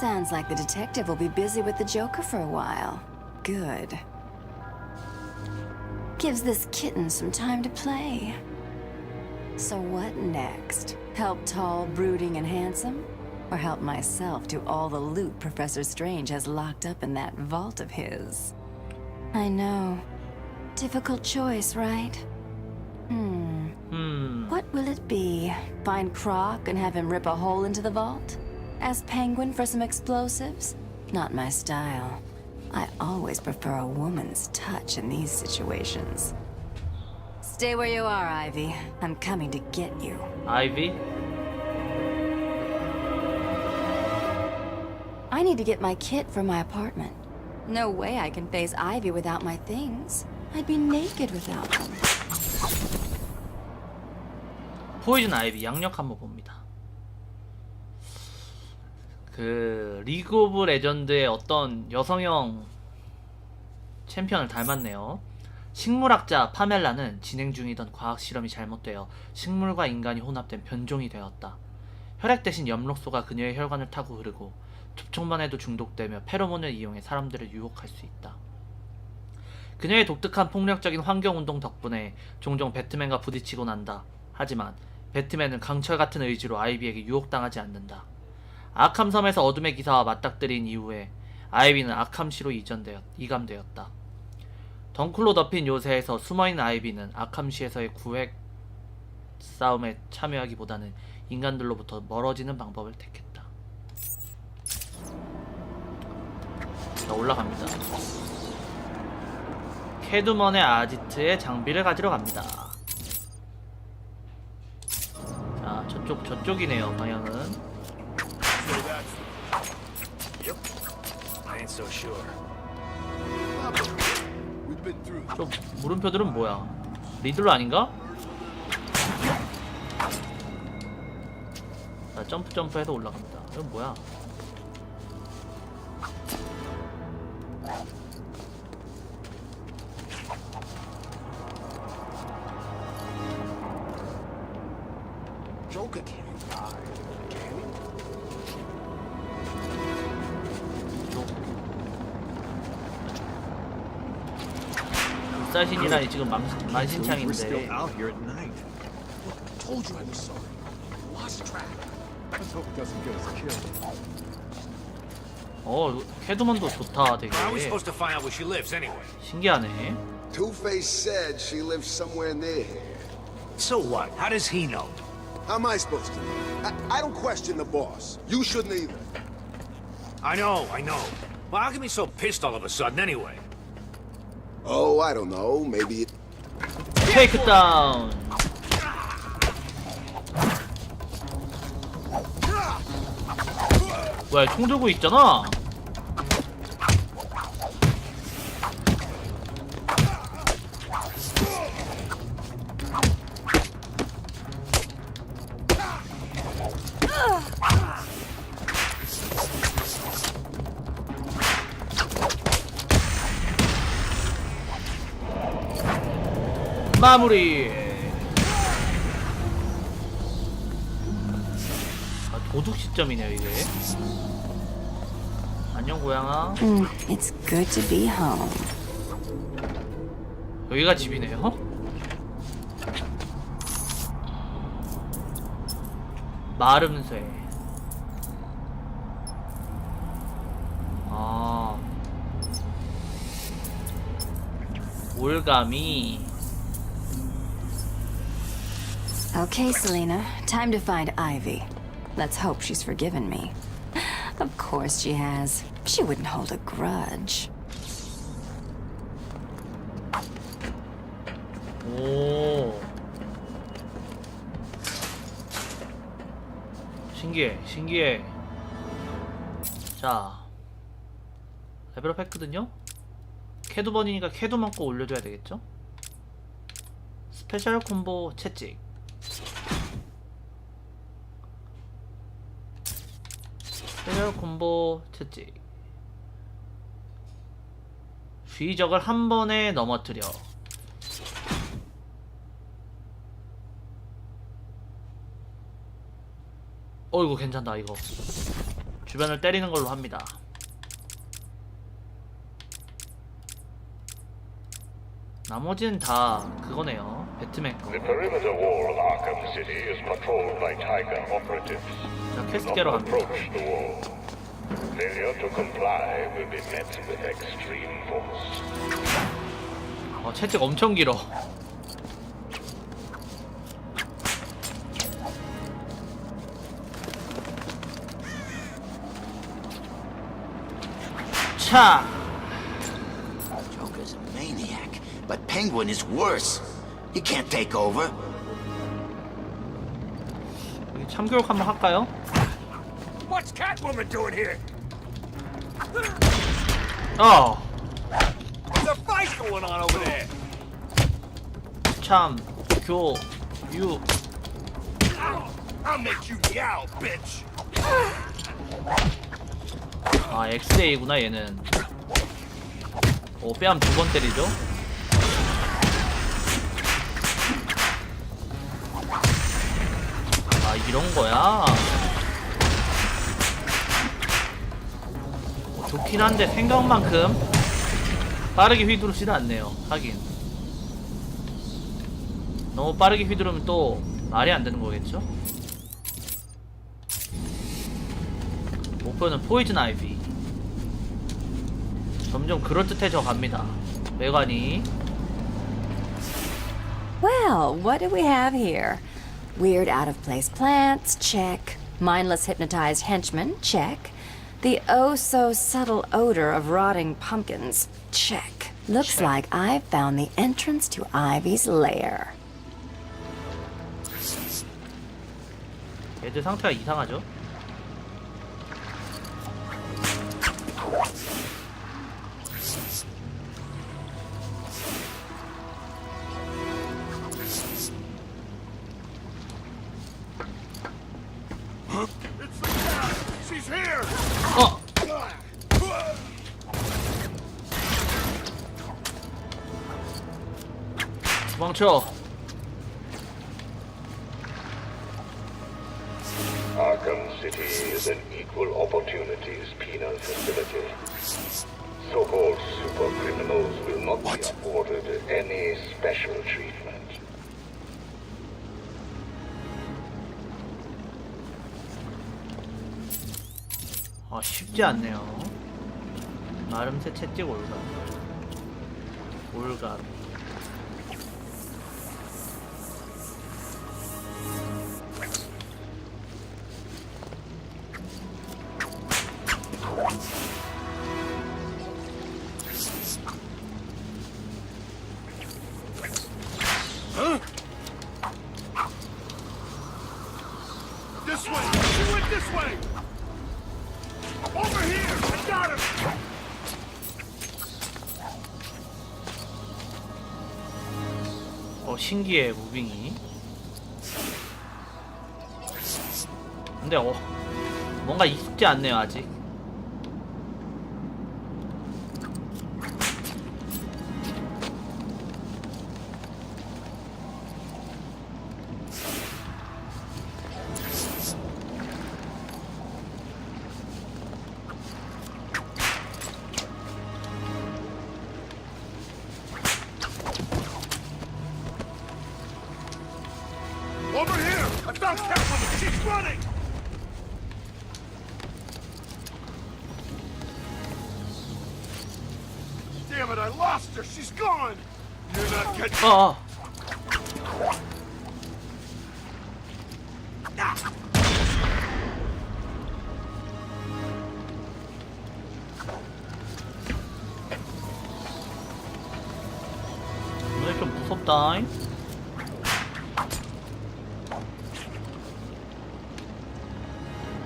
Sounds like the detective will be busy with the Joker for a while. Good. Gives this kitten some time to play. So what next? Help tall, brooding, and handsome? Or help myself to all the loot Professor Strange has locked up in that vault of his? I know. Difficult choice, right? Hmm. Hmm. What will it be? Find Croc and have him rip a hole into the vault? Ask Penguin for some explosives? Not my style. I always prefer a woman's touch in these situations. Stay where you are, Ivy. I'm coming to get you. 아이비? I need to get my kit from my apartment. No way I can face Ivy without my things. I'd be naked without them. 포이즌 아이비 양력 한번 봅니다. 그 리그 오브 레전드의 어떤 여성형 챔피언을 닮았네요. 식물학자 파멜라는 진행 중이던 과학 실험이 잘못되어 식물과 인간이 혼합된 변종이 되었다. 혈액 대신 엽록소가 그녀의 혈관을 타고 흐르고 접촉만 해도 중독되며 페로몬을 이용해 사람들을 유혹할 수 있다. 그녀의 독특한 폭력적인 환경운동 덕분에 종종 배트맨과 부딪히곤 한다. 하지만 배트맨은 강철 같은 의지로 아이비에게 유혹당하지 않는다. 아캄섬에서 어둠의 기사와 맞닥뜨린 이후에 아이비는 아캄시로 이전되었, 이감되었다. 덩쿨로 덮인 요새에서 숨어있는 아이비는 아캄시에서의 구획 싸움에 참여하기보다는 인간들로부터 멀어지는 방법을 택했다. 자, 올라갑니다. 캐두먼의 아지트의 장비를 가지러 갑니다. 자, 저쪽, 저쪽이네요, 방향은. So sure. 저 물음표들은 뭐야? 리들로 아닌가? 자, 점프 점프 해서 올라갑니다. 이건 뭐야? 불사신이라니 지금 만, We're still 만신창인데 out here at night. Told you I was sorry. Lost track. Let's hope it doesn't get us killed. 어 캐두먼도 좋다 되게 How are we supposed to find out where she lives anyway? 신기하네 Two-Face said she lives somewhere near here. So what? How does he know? How am I supposed to? I, I don't question the boss. You shouldn't either. I know, I know. Well, how can you be so pissed all of a sudden anyway? Oh, I don't know. Maybe it... 테이크 다운 뭐야 총 들고 있잖아 마무리. 아, 도둑 시점이네요 이게. 안녕 고양아. Mm, it's good to be home. 여기가 집이네요? 마름쇠 아. 올가미 Okay, Selena, time to find Ivy. Let's hope she's forgiven me. Of course she has. She wouldn't hold a grudge. 오 신기해 신기해 자 레벨업 했거든요 캐두번이니까 캐두만 꼭 올려줘야 되겠죠 스페셜 콤보 채찍 스페셜 콤보 채찍 쥐적을 한 번에 넘어뜨려 어 이거 괜찮다 이거 주변을 때리는 걸로 합니다. 나머지는 다 그거네요. 배트맨 거. The perimeter wall of Arkham City is patrolled by Tiger operatives. 자, Do 퀘스트 not 깨러 갑니다. approach the wall. Failure to comply will be met with extreme force. 어, 채찍 엄청 길어. 차! Joker's a maniac, but Penguin is worse. He can't take over. 여기 참교육 한번 할까요? What's Catwoman doing here? 어! There's a fight going on over there. 참, 교, 유. I'll make you yowl, bitch. 아, 엑스레이구나, 얘는. 오, 뺨 두 번 때리죠? 이런 거야? 뭐 좋긴 한데 생각만큼 빠르게 휘두르지는 않네요. 하긴. 너무 빠르게 휘두르면 또 말이 안 되는 거겠죠? 목표는 포이즌 아이비. 점점 그럴듯해져 갑니다. 메가니. Well, what do we have here? Weird out of place plants, check. Mindless hypnotized henchmen, check. The oh so subtle odor of rotting pumpkins, check. Looks like I've found the entrance to Ivy's lair. 얘들 상태가 이상하죠? 도망쳐. Arkham City is an equal opportunities penal facility. So-called super criminals will not be afforded any special treatment. 아, 쉽지 않네요. 나름 새 채찍 올가. 올가. 어, 신기해, 무빙이. 근데, 어, 뭔가 익숙지 않네요, 아직. 어, 어. 오늘 좀 무섭다.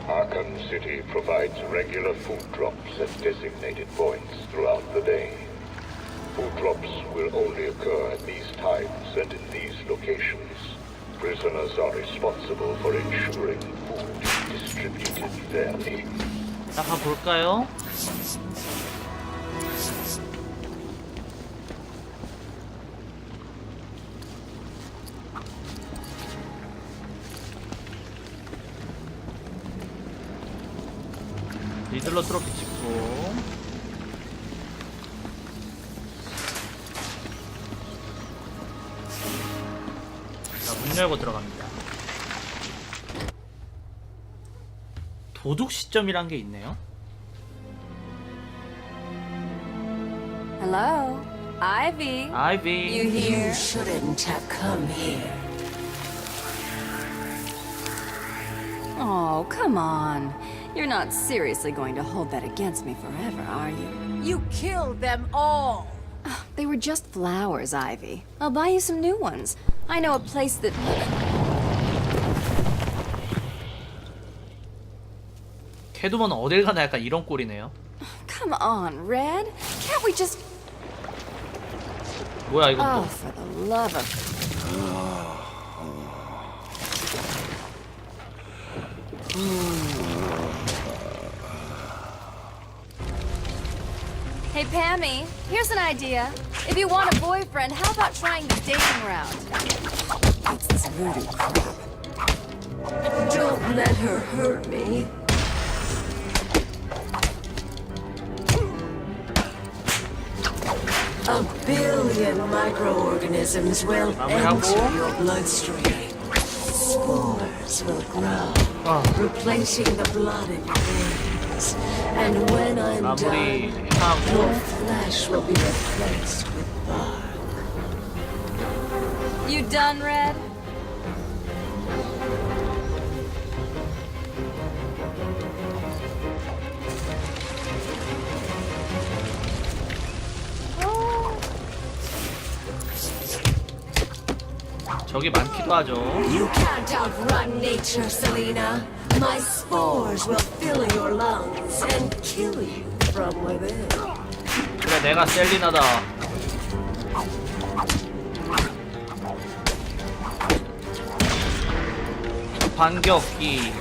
Arkham City provides regular food drops at designated points throughout the day. Food drops will only occur at these times and in these locations. Prisoners are responsible for ensuring food is distributed fairly. 자, 가볼까요? 리들러 트로피 문 열고 들어갑니다. 도둑 시점이란 게 있네요. Hello? Ivy? 아이비. You here? shouldn't have come here. Oh, come on. You're not seriously going to hold that against me forever, are you? You killed them all. They were just flowers, Ivy. I'll buy you some new ones. I know a place that. 캐두먼은 어딜 가나 약간 이런 꼴이네요. Come on, Red. Can't we just. 뭐야 이건 Oh, 또. for the love of. Hey, Pammy, here's an idea. If you want a boyfriend, how about trying the dating route? It's this voodoo crap. Don't let her hurt me. A billion microorganisms will enter your bloodstream. Spores will grow, 아, replacing the blood in your veins And when I'm 마무리 done, 하고 your flesh will be replaced with bark. You done, Red? 적이 많기도 하죠. You can't outrun nature, Selena. My spores will fill your lungs and kill you from within. 그래 내가 셀리나다. 반격기.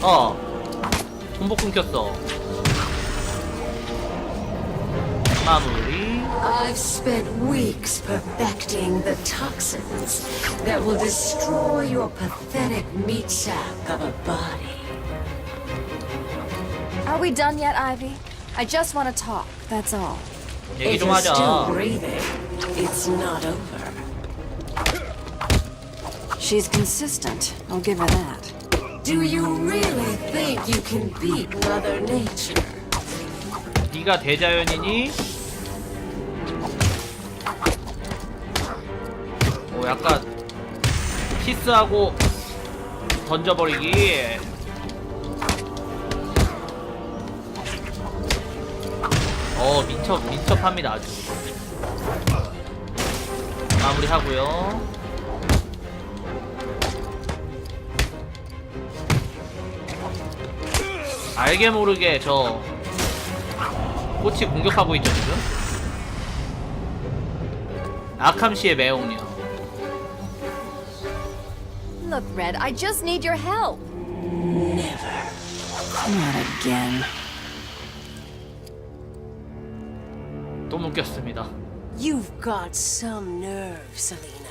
어. 손목 끊겼어. 마무리. I've spent weeks perfecting the toxins that will destroy your pathetic meat sack of a body. Are we done yet, Ivy? I just want to talk, that's all. 얘기 If 좀 you're still 하자. breathing, it's not over. She's consistent, I'll give her that. Do you really think you can beat Mother Nature? 네가 대자연이니? 약간 키스하고 던져버리기. 어 민첩 민첩합니다 아주. 마무리하고요. 알게 모르게 저 꽃이 공격하고 있죠 지금? 아캄시의 매혹녀 Look, Red, I just need your help. Never. Not again. 또 묶였습니다 You've got some nerve, Selena.